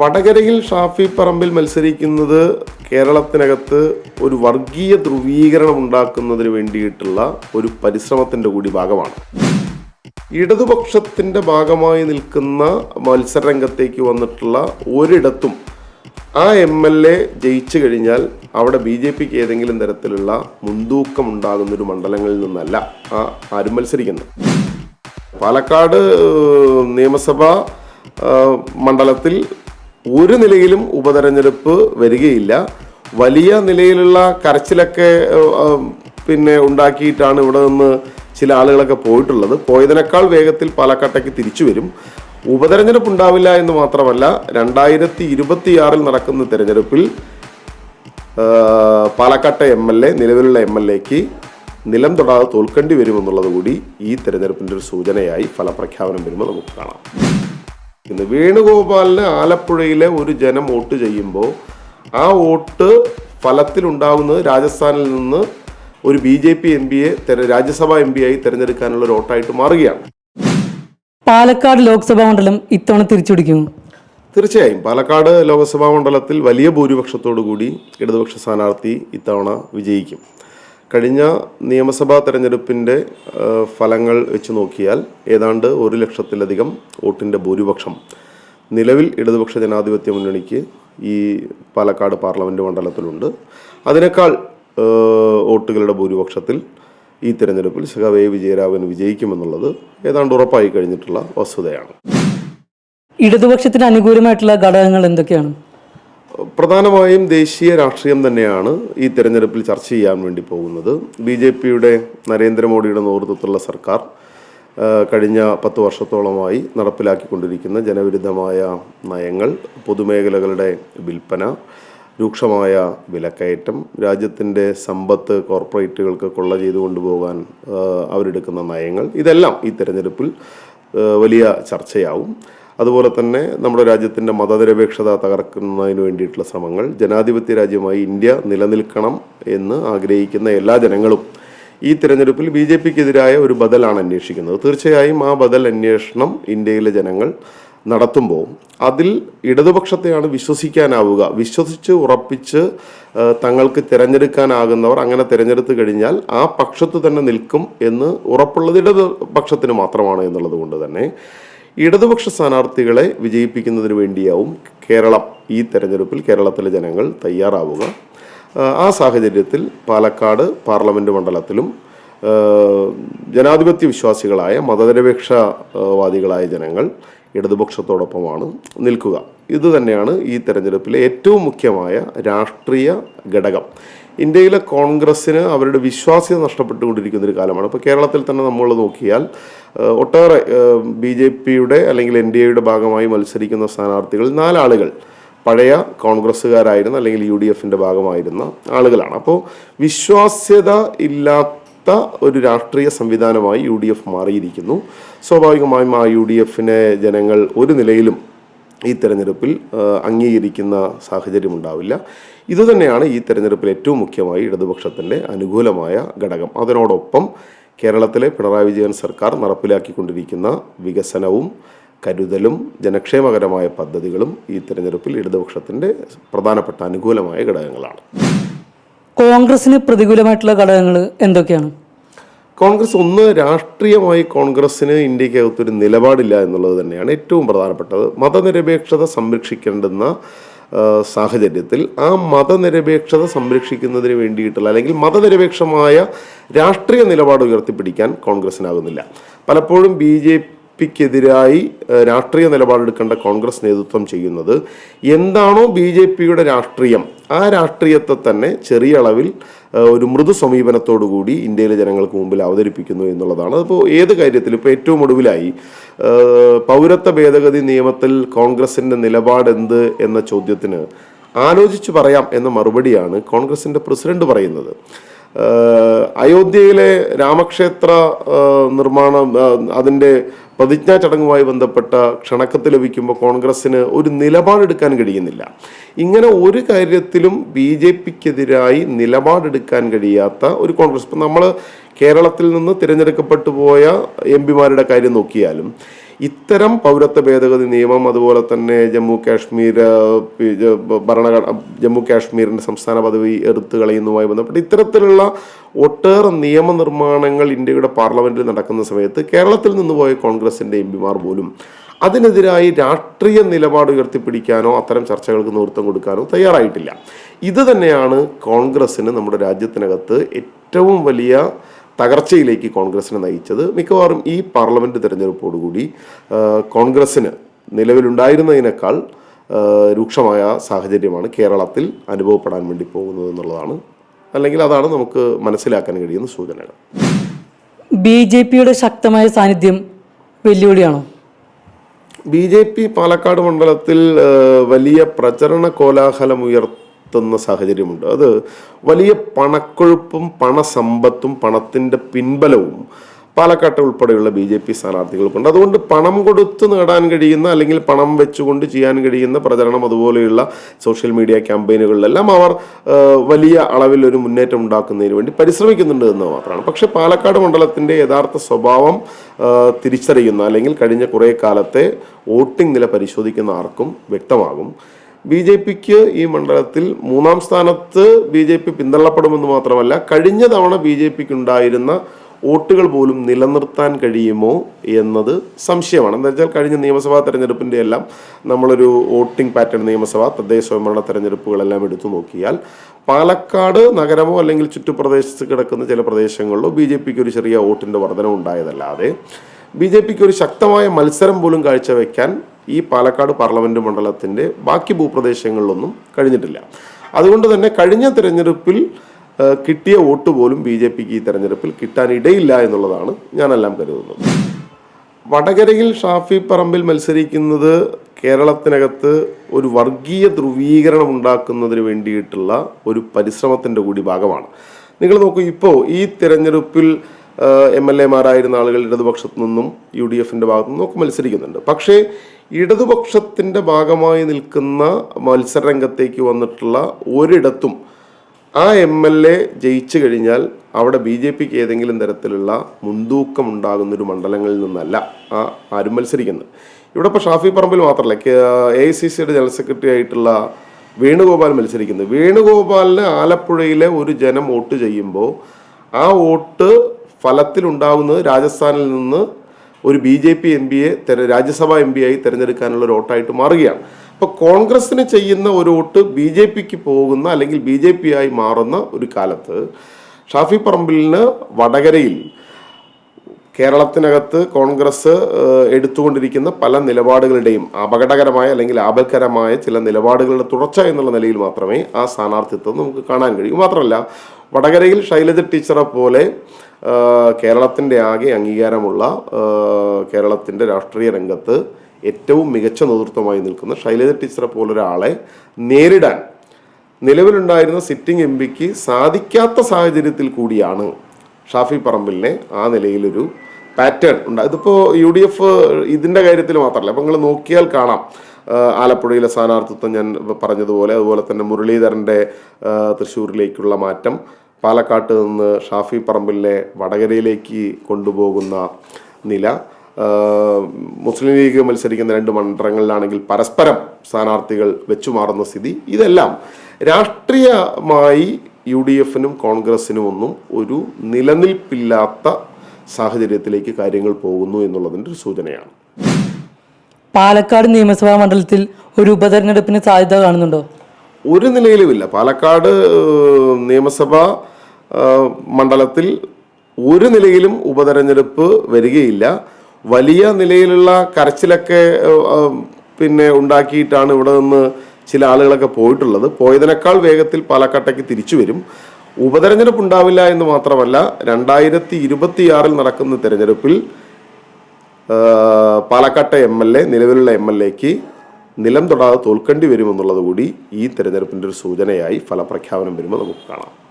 വടകരയിൽ ഷാഫി പറമ്പിൽ മത്സരിക്കുന്നത് കേരളത്തിനകത്ത് ഒരു വർഗീയ ധ്രുവീകരണം ഉണ്ടാക്കുന്നതിന് വേണ്ടിയിട്ടുള്ള ഒരു പരിശ്രമത്തിന്റെ കൂടി ഭാഗമാണ്. ഇടതുപക്ഷത്തിന്റെ ഭാഗമായി നിൽക്കുന്ന മത്സരരംഗത്തേക്ക് വന്നിട്ടുള്ള ഒരിടത്തും ആ എം എൽ എ ജയിച്ചു കഴിഞ്ഞാൽ അവിടെ ബി ജെ പിക്ക് ഏതെങ്കിലും തരത്തിലുള്ള മുൻതൂക്കം ഉണ്ടാകുന്ന ഒരു മണ്ഡലങ്ങളിൽ നിന്നല്ല ആ ആരും മത്സരിക്കുന്നത്. പാലക്കാട് നിയമസഭാ മണ്ഡലത്തിൽ ഒരു നിലയിലും ഉപതെരഞ്ഞെടുപ്പ് വരികയില്ല. വലിയ നിലയിലുള്ള കരച്ചിലൊക്കെ പിന്നെ ഉണ്ടാക്കിയിട്ടാണ് ഇവിടെ നിന്ന് ചില ആളുകളൊക്കെ പോയിട്ടുള്ളത്. പോയതിനേക്കാൾ വേഗത്തിൽ പാലക്കാട്ടേക്ക് തിരിച്ചു വരും. ഉപതെരഞ്ഞെടുപ്പ് ഉണ്ടാവില്ല എന്ന് മാത്രമല്ല രണ്ടായിരത്തി ഇരുപത്തിയാറിൽ നടക്കുന്ന തിരഞ്ഞെടുപ്പിൽ പാലക്കാട്ടെ എം എൽ എ നിലവിലുള്ള എം എൽ എക്ക് നിലം തൊടാതെ തോൽക്കേണ്ടി വരുമെന്നുള്ളത് കൂടി ഈ തെരഞ്ഞെടുപ്പിന്റെ ഒരു സൂചനയായി ഫലപ്രഖ്യാപനം വരുമ്പോൾ നമുക്ക് കാണാം. ഇന്ന് വേണുഗോപാലിന് ആലപ്പുഴയിലെ ഒരു ജനം വോട്ട് ചെയ്യുമ്പോൾ ആ വോട്ട് ഫലത്തിൽ ഫലത്തിലുണ്ടാകുന്നത് രാജസ്ഥാനിൽ നിന്ന് ഒരു ബി ജെ പി എം പിയെ രാജ്യസഭാ എം പി ആയി തിരഞ്ഞെടുക്കാനുള്ള ഒരു വോട്ടായിട്ട് മാറുകയാണ്. പാലക്കാട് ലോക്സഭാ മണ്ഡലം ഇത്തവണ തിരിച്ചുപിടിക്കും? തീർച്ചയായും. പാലക്കാട് ലോക്സഭാ മണ്ഡലത്തിൽ വലിയ ഭൂരിപക്ഷത്തോടു കൂടി ഇടതുപക്ഷ സ്ഥാനാർത്ഥി ഇത്തവണ വിജയിക്കും. കഴിഞ്ഞ നിയമസഭാ തെരഞ്ഞെടുപ്പിന്റെ ഫലങ്ങൾ വെച്ച് നോക്കിയാൽ ഏതാണ്ട് ഒരു ലക്ഷത്തിലധികം വോട്ടിന്റെ ഭൂരിപക്ഷം നിലവിൽ ഇടതുപക്ഷ ജനാധിപത്യ മുന്നണിക്ക് ഈ പാലക്കാട് പാർലമെന്റ് മണ്ഡലത്തിലുണ്ട്. അതിനേക്കാൾ വോട്ടുകളുടെ ഭൂരിപക്ഷത്തിൽ ഈ തിരഞ്ഞെടുപ്പിൽ സഖാവ് എ വിജയരാഘവൻ വിജയിക്കുമെന്നുള്ളത് ഏതാണ്ട് ഉറപ്പായി കഴിഞ്ഞിട്ടുള്ള വസ്തുതയാണ്. ഇടതുപക്ഷത്തിന് അനുകൂലമായിട്ടുള്ള ഘടകങ്ങൾ എന്തൊക്കെയാണ്? പ്രധാനമായും ദേശീയ രാഷ്ട്രീയം തന്നെയാണ് ഈ തെരഞ്ഞെടുപ്പിൽ ചർച്ച ചെയ്യാൻ വേണ്ടി പോകുന്നത്. ബി ജെ പിയുടെ നരേന്ദ്രമോദിയുടെ നേതൃത്വത്തിലുള്ള സർക്കാർ കഴിഞ്ഞ പത്ത് വർഷത്തോളമായി നടപ്പിലാക്കിക്കൊണ്ടിരിക്കുന്ന ജനവിരുദ്ധമായ നയങ്ങൾ പൊതുമേഖലകളുടെ വിൽപ്പന രൂക്ഷമായ വിലക്കയറ്റം രാജ്യത്തിന്റെ സമ്പത്ത് കോർപ്പറേറ്റുകൾക്ക് കൊള്ള ചെയ്തു കൊണ്ടുപോകാൻ അവരെടുക്കുന്ന നയങ്ങൾ ഇതെല്ലാം ഈ തെരഞ്ഞെടുപ്പിൽ വലിയ ചർച്ചയാവും. അതുപോലെ തന്നെ നമ്മുടെ രാജ്യത്തിന്റെ മതനിരപേക്ഷത തകർക്കുന്നതിന് വേണ്ടിയിട്ടുള്ള ശ്രമങ്ങൾ ജനാധിപത്യ രാജ്യമായി ഇന്ത്യ നിലനിൽക്കണം എന്ന് ആഗ്രഹിക്കുന്ന എല്ലാ ജനങ്ങളും ഈ തിരഞ്ഞെടുപ്പിൽ ബി ജെ പിക്കെതിരായ ഒരു ബദലാണ് അന്വേഷിക്കുന്നത്. തീർച്ചയായും ആ ബദൽ അന്വേഷണം ഇന്ത്യയിലെ ജനങ്ങൾ നടത്തുമ്പോൾ അതിൽ ഇടതുപക്ഷത്തെയാണ് വിശ്വസിക്കാനാവുക. വിശ്വസിച്ച് ഉറപ്പിച്ച് തങ്ങൾക്ക് തിരഞ്ഞെടുക്കാനാകുന്നവർ അങ്ങനെ തിരഞ്ഞെടുത്തു കഴിഞ്ഞാൽ ആ പക്ഷത്ത് തന്നെ നിൽക്കും എന്ന് ഉറപ്പുള്ളത് ഇടതുപക്ഷത്തിന് മാത്രമാണ് എന്നുള്ളത് കൊണ്ട് തന്നെ ഇടതുപക്ഷ സ്ഥാനാർത്ഥികളെ വിജയിപ്പിക്കുന്നതിന് വേണ്ടിയാവും കേരളം ഈ തെരഞ്ഞെടുപ്പിൽ കേരളത്തിലെ ജനങ്ങൾ തയ്യാറാവുക. ആ, സാഹചര്യത്തിൽ പാലക്കാട് പാർലമെന്റ് മണ്ഡലത്തിലും ജനാധിപത്യ വിശ്വാസികളായ മതനിരപേക്ഷവാദികളായ ജനങ്ങൾ ഇടതുപക്ഷത്തോടൊപ്പമാണ് നിൽക്കുക. ഇത് തന്നെയാണ് ഈ തെരഞ്ഞെടുപ്പിലെ ഏറ്റവും മുഖ്യമായ രാഷ്ട്രീയ ഘടകം. ഇന്ത്യയിലെ കോൺഗ്രസ്സിന് അവരുടെ വിശ്വാസ്യത നഷ്ടപ്പെട്ടുകൊണ്ടിരിക്കുന്ന ഒരു കാലമാണ്. ഇപ്പോൾ കേരളത്തിൽ തന്നെ നമ്മൾ നോക്കിയാൽ ഒട്ടേറെ ബി ജെ പിയുടെ അല്ലെങ്കിൽ എൻ ഡി എയുടെ ഭാഗമായി മത്സരിക്കുന്ന സ്ഥാനാർത്ഥികൾ നാലാളുകൾ. പഴയ കോൺഗ്രസ്സുകാരായിരുന്ന അല്ലെങ്കിൽ യു ഡി എഫിന്റെ ഭാഗമായിരുന്ന ആളുകളാണ്. അപ്പോൾ വിശ്വാസ്യത ഇല്ലാത്ത ഒരു രാഷ്ട്രീയ സംവിധാനമായി യു ഡി എഫ് മാറിയിരിക്കുന്നു. സ്വാഭാവികമായും ആ യു ഡി എഫിനെ ജനങ്ങൾ ഒരു നിലയിലും ഈ തെരഞ്ഞെടുപ്പിൽ അംഗീകരിക്കുന്ന സാഹചര്യം ഉണ്ടാവില്ല. ഇതുതന്നെയാണ് ഈ തെരഞ്ഞെടുപ്പിൽ ഏറ്റവും മുഖ്യമായി ഇടതുപക്ഷത്തിന്റെ അനുകൂലമായ ഘടകം. അതിനോടൊപ്പം കേരളത്തിലെ പിണറായി വിജയൻ സർക്കാർ നടപ്പിലാക്കിക്കൊണ്ടിരിക്കുന്ന വികസനവും കരുതലും ജനക്ഷേമകരമായ പദ്ധതികളും ഈ തെരഞ്ഞെടുപ്പിൽ ഇടതുപക്ഷത്തിന്റെ പ്രധാനപ്പെട്ട അനുകൂലമായ ഘടകങ്ങളാണ്. കോൺഗ്രസിന് പ്രതികൂലമായിട്ടുള്ള ഘടകങ്ങൾ എന്തൊക്കെയാണ്? കോൺഗ്രസ് ഒന്ന് രാഷ്ട്രീയമായി കോൺഗ്രസ്സിന് ഇന്ത്യക്കകത്തൊരു നിലപാടില്ല എന്നുള്ളത് തന്നെയാണ് ഏറ്റവും പ്രധാനപ്പെട്ടത്. മതനിരപേക്ഷത സംരക്ഷിക്കേണ്ടുന്ന സാഹചര്യത്തിൽ ആ മതനിരപേക്ഷത സംരക്ഷിക്കുന്നതിന് വേണ്ടിയിട്ടുള്ള അല്ലെങ്കിൽ മതനിരപേക്ഷമായ രാഷ്ട്രീയ നിലപാട് ഉയർത്തിപ്പിടിക്കാൻ കോൺഗ്രസ്സിനാകുന്നില്ല. പലപ്പോഴും ബി ജെ പിക്കെതിരായി രാഷ്ട്രീയ നിലപാടെടുക്കേണ്ട കോൺഗ്രസ് നേതൃത്വം ചെയ്യുന്നത് എന്താണോ ബി ജെ പിയുടെ രാഷ്ട്രീയം ആ രാഷ്ട്രീയത്തെ തന്നെ ചെറിയ അളവിൽ ഒരു മൃദു സമീപനത്തോടു കൂടി ഇന്ത്യയിലെ ജനങ്ങൾക്ക് മുമ്പിൽ അവതരിപ്പിക്കുന്നു എന്നുള്ളതാണ്. അതിപ്പോൾ ഏത് കാര്യത്തിലും ഇപ്പോൾ ഏറ്റവും ഒടുവിലായി പൗരത്വ ഭേദഗതി നിയമത്തിൽ കോൺഗ്രസിന്റെ നിലപാട് എന്ത് എന്ന ചോദ്യത്തിന് ആലോചിച്ച് പറയാം എന്ന മറുപടിയാണ് കോൺഗ്രസിന്റെ പ്രസിഡന്റ് പറയുന്നത്. അയോധ്യയിലെ രാമക്ഷേത്ര നിർമ്മാണം അതിന്റെ പ്രതിജ്ഞാ ചടങ്ങുമായി ബന്ധപ്പെട്ട ക്ഷണക്കത്ത് ലഭിക്കുമ്പോൾ കോൺഗ്രസ്സിന് ഒരു നിലപാടെടുക്കാൻ കഴിയുന്നില്ല. ഇങ്ങനെ ഒരു കാര്യത്തിലും ബി ജെ പിക്കെതിരായി നിലപാടെടുക്കാൻ കഴിയാത്ത ഒരു കോൺഗ്രസ്. ഇപ്പം നമ്മൾ കേരളത്തിൽ നിന്ന് തിരഞ്ഞെടുക്കപ്പെട്ടു പോയ എം പിമാരുടെ കാര്യം നോക്കിയാലും ഇത്തരം പൗരത്വ ഭേദഗതി നിയമം അതുപോലെ തന്നെ ജമ്മു കാശ്മീർ ഭരണ ഭരണഘടന ജമ്മു കാശ്മീരിന്റെ സംസ്ഥാന പദവി എടുത്തു കളയുന്നതുമായി ബന്ധപ്പെട്ട് ഇത്തരത്തിലുള്ള ഒട്ടേറെ നിയമനിർമ്മാണങ്ങൾ ഇന്ത്യയുടെ പാർലമെന്റിൽ നടക്കുന്ന സമയത്ത് കേരളത്തിൽ നിന്ന് പോയ കോൺഗ്രസിന്റെ എം പിമാർ പോലും അതിനെതിരായി രാഷ്ട്രീയ നിലപാട് ഉയർത്തിപ്പിടിക്കാനോ അത്തരം ചർച്ചകൾക്ക് നേതൃത്വം കൊടുക്കാനോ തയ്യാറായിട്ടില്ല. ഇത് തന്നെയാണ് കോൺഗ്രസ്സിന് നമ്മുടെ രാജ്യത്തിനകത്ത് ഏറ്റവും വലിയ തകർച്ചയിലേക്ക് കോൺഗ്രസിനെ നയിച്ചത് മിക്കവാറും ഈ പാർലമെന്റ് തിരഞ്ഞെടുപ്പോടുകൂടി കോൺഗ്രസ്സിന് നിലവിലുണ്ടായിരുന്നതിനേക്കാൾ രൂക്ഷമായ സാഹചര്യമാണ് കേരളത്തിൽ അനുഭവപ്പെടാൻ വേണ്ടി പോകുന്നത് എന്നുള്ളതാണ്. അല്ലെങ്കിൽ അതാണ് നമുക്ക് മനസ്സിലാക്കാൻ കഴിയുന്ന സൂചനകൾ. ബി ജെ പിയുടെ ശക്തമായ സാന്നിധ്യം വെല്ലുവിളിയാണോ? ബി ജെ പി പാലക്കാട് മണ്ഡലത്തിൽ വലിയ പ്രചരണ കോലാഹലം ഉയർത്തുന്ന സാഹചര്യമുണ്ട്. അത് വലിയ പണക്കൊഴുപ്പും പണസമ്പത്തും പണത്തിന്റെ പിൻബലവും പാലക്കാട്ട് ഉൾപ്പെടെയുള്ള ബി ജെ പി സ്ഥാനാർത്ഥികൾക്കുണ്ട്. അതുകൊണ്ട് പണം കൊടുത്ത് നേടാൻ കഴിയുന്ന അല്ലെങ്കിൽ പണം വെച്ചുകൊണ്ട് ചെയ്യാൻ കഴിയുന്ന പ്രചരണം അതുപോലെയുള്ള സോഷ്യൽ മീഡിയ ക്യാമ്പയിനുകളിലെല്ലാം അവർ വലിയ അളവിൽ ഒരു മുന്നേറ്റം ഉണ്ടാക്കുന്നതിന് വേണ്ടി പരിശ്രമിക്കുന്നുണ്ട് എന്ന് മാത്രമാണ്. പക്ഷേ പാലക്കാട് മണ്ഡലത്തിന്റെ യഥാർത്ഥ സ്വഭാവം തിരിച്ചറിയുന്ന അല്ലെങ്കിൽ കഴിഞ്ഞ കുറേ കാലത്തെ വോട്ടിംഗ് നില പരിശോധിക്കുന്ന ആർക്കും വ്യക്തമാകും. ബി ജെ പിക്ക് ഈ മണ്ഡലത്തിൽ മൂന്നാം സ്ഥാനത്ത് ബി ജെ പി പിന്തള്ളപ്പെടുമെന്ന് മാത്രമല്ല കഴിഞ്ഞ തവണ ബി ജെ പിക്ക് ഉണ്ടായിരുന്ന വോട്ടുകൾ പോലും നിലനിർത്താൻ കഴിയുമോ എന്നത് സംശയമാണ്. എന്താ വെച്ചാൽ കഴിഞ്ഞ നിയമസഭാ തെരഞ്ഞെടുപ്പിന്റെ എല്ലാം നമ്മളൊരു വോട്ടിംഗ് പാറ്റേൺ നിയമസഭ തദ്ദേശ സ്വയംഭരണ തെരഞ്ഞെടുപ്പുകളെല്ലാം എടുത്തു നോക്കിയാൽ പാലക്കാട് നഗരമോ അല്ലെങ്കിൽ ചുറ്റുപ്രദേശത്ത് കിടക്കുന്ന ചില പ്രദേശങ്ങളിലോ ബി ജെ പിക്ക് ഒരു ചെറിയ വോട്ടിന്റെ വർധനം ഉണ്ടായതല്ലാതെ ബി ജെ പിക്ക് ഒരു ശക്തമായ മത്സരം പോലും കാഴ്ചവെക്കാൻ ഈ പാലക്കാട് പാർലമെന്റ് മണ്ഡലത്തിന്റെ ബാക്കി ഭൂപ്രദേശങ്ങളിലൊന്നും കഴിഞ്ഞിട്ടില്ല. അതുകൊണ്ട് തന്നെ കഴിഞ്ഞ തിരഞ്ഞെടുപ്പിൽ കിട്ടിയ വോട്ട് പോലും ബി ജെ പിക്ക് ഈ തെരഞ്ഞെടുപ്പിൽ കിട്ടാനിടയില്ല എന്നുള്ളതാണ് ഞാനെല്ലാം കരുതുന്നത്. വടകരയിൽ ഷാഫി പറമ്പിൽ മത്സരിക്കുന്നത് കേരളത്തിനകത്ത് ഒരു വർഗീയ ധ്രുവീകരണം ഉണ്ടാക്കുന്നതിന് വേണ്ടിയിട്ടുള്ള ഒരു പരിശ്രമത്തിന്റെ കൂടി ഭാഗമാണ്. നിങ്ങൾ നോക്കൂ ഇപ്പോൾ ഈ തിരഞ്ഞെടുപ്പിൽ എം എൽ എമാരായിരുന്ന ആളുകൾ ഇടതുപക്ഷത്തു നിന്നും യു ഡി എഫിന്റെ ഭാഗത്തു നിന്നും ഒക്കെ മത്സരിക്കുന്നുണ്ട്. പക്ഷേ ഇടതുപക്ഷത്തിന്റെ ഭാഗമായി നിൽക്കുന്ന മത്സരരംഗത്തേക്ക് വന്നിട്ടുള്ള ഒരിടത്തും ആ എം എൽ എ ജയിച്ചു കഴിഞ്ഞാൽ അവിടെ ബി ജെ പിക്ക് ഏതെങ്കിലും തരത്തിലുള്ള മുൻതൂക്കം ഉണ്ടാകുന്ന ഒരു മണ്ഡലങ്ങളിൽ നിന്നല്ല ആ ആരും മത്സരിക്കുന്നത്. ഇവിടെ ഇപ്പോൾ ഷാഫി പറമ്പിൽ മാത്രമല്ല എ ഐ സി സിയുടെ ജനറൽ സെക്രട്ടറി ആയിട്ടുള്ള വേണുഗോപാൽ മത്സരിക്കുന്നത് വേണുഗോപാലിന് ആലപ്പുഴയിലെ ഒരു ജനം വോട്ട് ചെയ്യുമ്പോൾ ആ വോട്ട് ഫലത്തിലുണ്ടാകുന്നത് രാജസ്ഥാനിൽ നിന്ന് ഒരു ബി ജെ പി എം പിയെ രാജ്യസഭാ എം പി ആയി തിരഞ്ഞെടുക്കാനുള്ള ഒരു വോട്ടായിട്ട് മാറുകയാണ്. അപ്പോൾ കോൺഗ്രസ്സിന് ചെയ്യുന്ന ഒരു വോട്ട് ബി ജെ പിക്ക് പോകുന്ന അല്ലെങ്കിൽ ബി ജെ പി ആയി മാറുന്ന ഒരു കാലത്ത് ഷാഫി പറമ്പിലിന് വടകരയിൽ കേരളത്തിനകത്ത് കോൺഗ്രസ് എടുത്തുകൊണ്ടിരിക്കുന്ന പല നിലപാടുകളുടെയും അപകടകരമായ അല്ലെങ്കിൽ ആപൽക്കരമായ ചില നിലപാടുകളുടെ തുടർച്ച എന്നുള്ള നിലയിൽ മാത്രമേ ആ സ്ഥാനാർത്ഥിത്വം നമുക്ക് കാണാൻ കഴിയൂ. മാത്രമല്ല വടകരയിൽ ശൈലജ ടീച്ചറെ പോലെ കേരളത്തിന്റെ ആകെ അംഗീകാരമുള്ള കേരളത്തിന്റെ രാഷ്ട്രീയ രംഗത്ത് ഏറ്റവും മികച്ച നേതൃത്വമായി നിൽക്കുന്ന ശൈലജ ടീച്ചറെ പോലൊരാളെ നേരിടാൻ നിലവിലുണ്ടായിരുന്ന സിറ്റിംഗ് എം പിക്ക് സാധിക്കാത്ത സാഹചര്യത്തിൽ കൂടിയാണ് ഷാഫി പറമ്പിലിനെ ആ നിലയിലൊരു പാറ്റേൺ ഉണ്ട് ഇതിപ്പോൾ യു ഡി എഫ് ഇതിന്റെ കാര്യത്തിൽ മാത്രമല്ല അപ്പം നിങ്ങൾ നോക്കിയാൽ കാണാം. ആലപ്പുഴയിലെ സ്ഥാനാർത്ഥിത്വം ഞാൻ പറഞ്ഞതുപോലെ അതുപോലെ തന്നെ മുരളീധരന്റെ തൃശ്ശൂരിലേക്കുള്ള മാറ്റം പാലക്കാട്ട് നിന്ന് ഷാഫി പറമ്പിലിനെ വടകരയിലേക്ക് കൊണ്ടുപോകുന്ന നില. മുസ്ലിം ലീഗ് മത്സരിക്കുന്ന രണ്ട് മണ്ഡലങ്ങളിലാണെങ്കിൽ പരസ്പരം സ്ഥാനാർത്ഥികൾ വെച്ചുമാറുന്ന സ്ഥിതി ഇതെല്ലാം. രാഷ്ട്രീയമായി യു ഡി എഫിനും കോൺഗ്രസിനും ഒന്നും ഒരു നിലനിൽപ്പില്ലാത്ത സാഹചര്യത്തിലേക്ക് കാര്യങ്ങൾ പോകുന്നു എന്നുള്ളതിന്റെ ഒരു സൂചനയാണ്. പാലക്കാട് നിയമസഭാ മണ്ഡലത്തിൽ ഒരു ഉപതെരഞ്ഞെടുപ്പിന് സാധ്യത കാണുന്നുണ്ടോ? ഒരു നിലയിലുമില്ല പാലക്കാട് നിയമസഭാ മണ്ഡലത്തിൽ ഒരു നിലയിലും ഉപതെരഞ്ഞെടുപ്പ് വരികയില്ല. വലിയ നിലയിലുള്ള കരച്ചിലൊക്കെ പിന്നെ ഉണ്ടാക്കിയിട്ടാണ് ഇവിടെ നിന്ന് ചില ആളുകളൊക്കെ പോയിട്ടുള്ളത്. പോയതിനേക്കാൾ വേഗത്തിൽ പാലക്കാട്ടേക്ക് തിരിച്ചു വരും. ഉപതെരഞ്ഞെടുപ്പ് ഉണ്ടാവില്ല എന്ന് മാത്രമല്ല രണ്ടായിരത്തി ഇരുപത്തിയാറിൽ നടക്കുന്ന തിരഞ്ഞെടുപ്പിൽ പാലക്കാട്ടെ എം എൽ എ നിലവിലുള്ള എം എൽ എക്ക് നിലം തൊടാതെ തോൽക്കേണ്ടി വരുമെന്നുള്ളത് കൂടി ഈ തെരഞ്ഞെടുപ്പിന്റെ ഒരു സൂചനയായി ഫലപ്രഖ്യാപനം വരുമ്പോൾ നമുക്ക് കാണാം.